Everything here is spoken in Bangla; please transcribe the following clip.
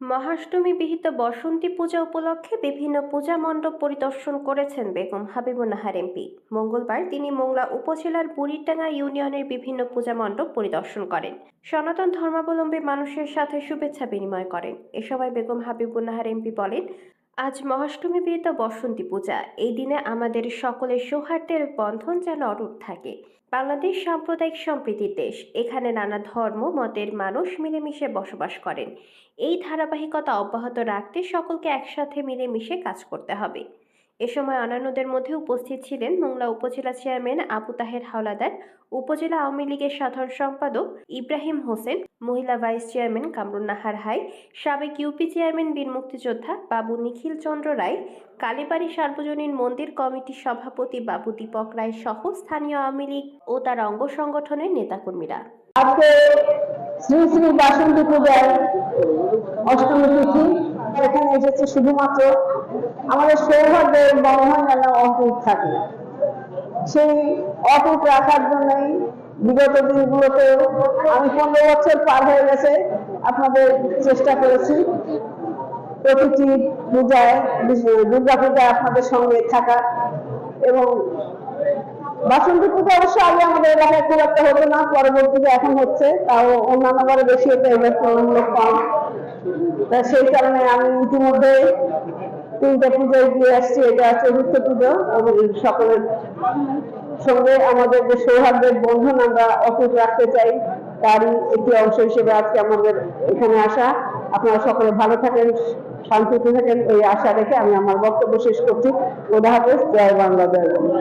মহাষ্টমী বিহিত বসন্তী পূজা উপলক্ষে বিভিন্ন পূজা মণ্ডপ পরিদর্শন করেছেন বেগম হাবিবুনাহার এমপি মঙ্গলবার তিনি মোংলা উপজেলার বুড়িটাঙ্গা ইউনিয়নের বিভিন্ন পূজা মণ্ডপ পরিদর্শন করেন। সনাতন ধর্মাবলম্বী মানুষের সাথে শুভেচ্ছা বিনিময় করেন। এ সময় বেগম হাবিবুনাহার এমপি বলেন আজ মহাষ্টমী বিহিত বসন্তী পূজা। এই দিনে আমাদের সকলের সৌহার্দ্যের বন্ধন যেন অটুট থাকে। বাংলাদেশ সাম্প্রদায়িক সম্প্রীতির দেশ। এখানে নানা ধর্ম, মতের মানুষ মিলেমিশে বসবাস করেন। এই ধারাবাহিকতা অব্যাহত রাখতে সকলকে একসাথে মিলেমিশে কাজ করতে হবে। এ সময় অন্যান্যদের মধ্যে উপস্থিত ছিলেন মোংলা উপজেলা চেয়ারম্যান আবু তাহের হাওলাদার, উপজেলা আওয়ামী লীগের সাধারণ সম্পাদক ইব্রাহিম হোসেন, মহিলা ভাইস চেয়ারম্যান কামরুন নাহার হাই, সাবেক ইউপি চেয়ারম্যান বীর মুক্তিযোদ্ধা বাবু নিখিল চন্দ্র রায়, কালীবাড়ি সার্বজনীন মন্দির কমিটির সভাপতি বাবু দীপক রায় সহ স্থানীয় আওয়ামী লীগ ও তার অঙ্গ সংগঠনের নেতাকর্মীরা। শ্রী শ্রী বাসন্তী অষ্টমী তিথি এখানে এসেছে শুধুমাত্র আমাদের সৌভাগ্যের বন্ধন যেন অটুট থাকে। সেই অটুট রাখার জন্যই বিগত দিনগুলোতে আমি পনেরো বছর পার হয়ে গেছে আপনাদের চেষ্টা করেছি। প্রতিটি পূজায়, দুর্গা পূজায় আপনাদের সঙ্গে থাকা এবং বাসন্তী পুজো অবশ্য আগে আমাদের এলাকায় খুব একটা হতো না, পরবর্তীতে এখন হচ্ছে, তাও অন্যান্য বারে বেশি হতো এবার তুলনামূলক কম। তা সেই কারণে আমি ইতিমধ্যে তিনটে পুজোয় গিয়ে আসছি, এটা চতুর্থ পুজো এবং সকলের সঙ্গে আমাদের যে সৌহার্দ্যের বন্ধন আমরা অটুট রাখতে চাই, তারই একটি অংশ হিসেবে আজকে আমাদের এখানে আসা। আপনারা সকলে ভালো থাকেন, শান্তিতে থাকেন, এই আশা রেখে আমি আমার বক্তব্য শেষ করছি। ওদা হাফেজ, জয় বাংলা জয় বাংলা।